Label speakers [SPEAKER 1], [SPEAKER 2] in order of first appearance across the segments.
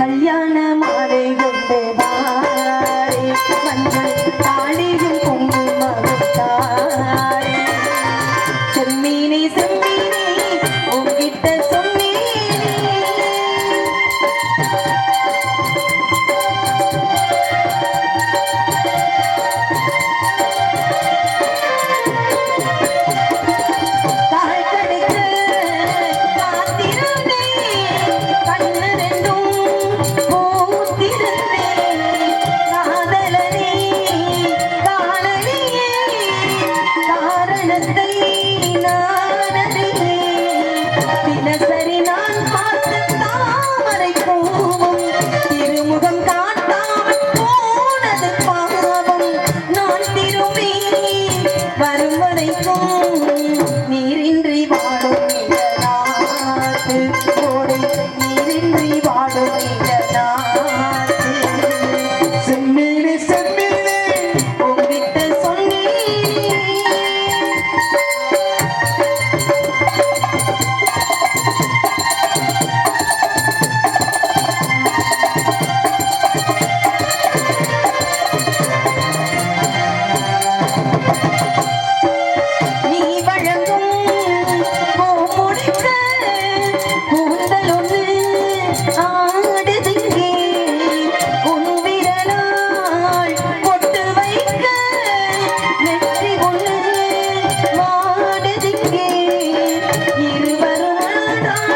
[SPEAKER 1] கல்யாண மாலை கொண்டு
[SPEAKER 2] வாரி மஞ்சள்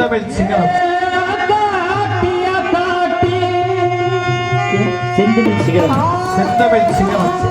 [SPEAKER 3] தமிழ் சிங்களம்
[SPEAKER 4] செந்தமிழ் சிகரம்
[SPEAKER 3] செந்தமிழ்
[SPEAKER 4] சிகரம்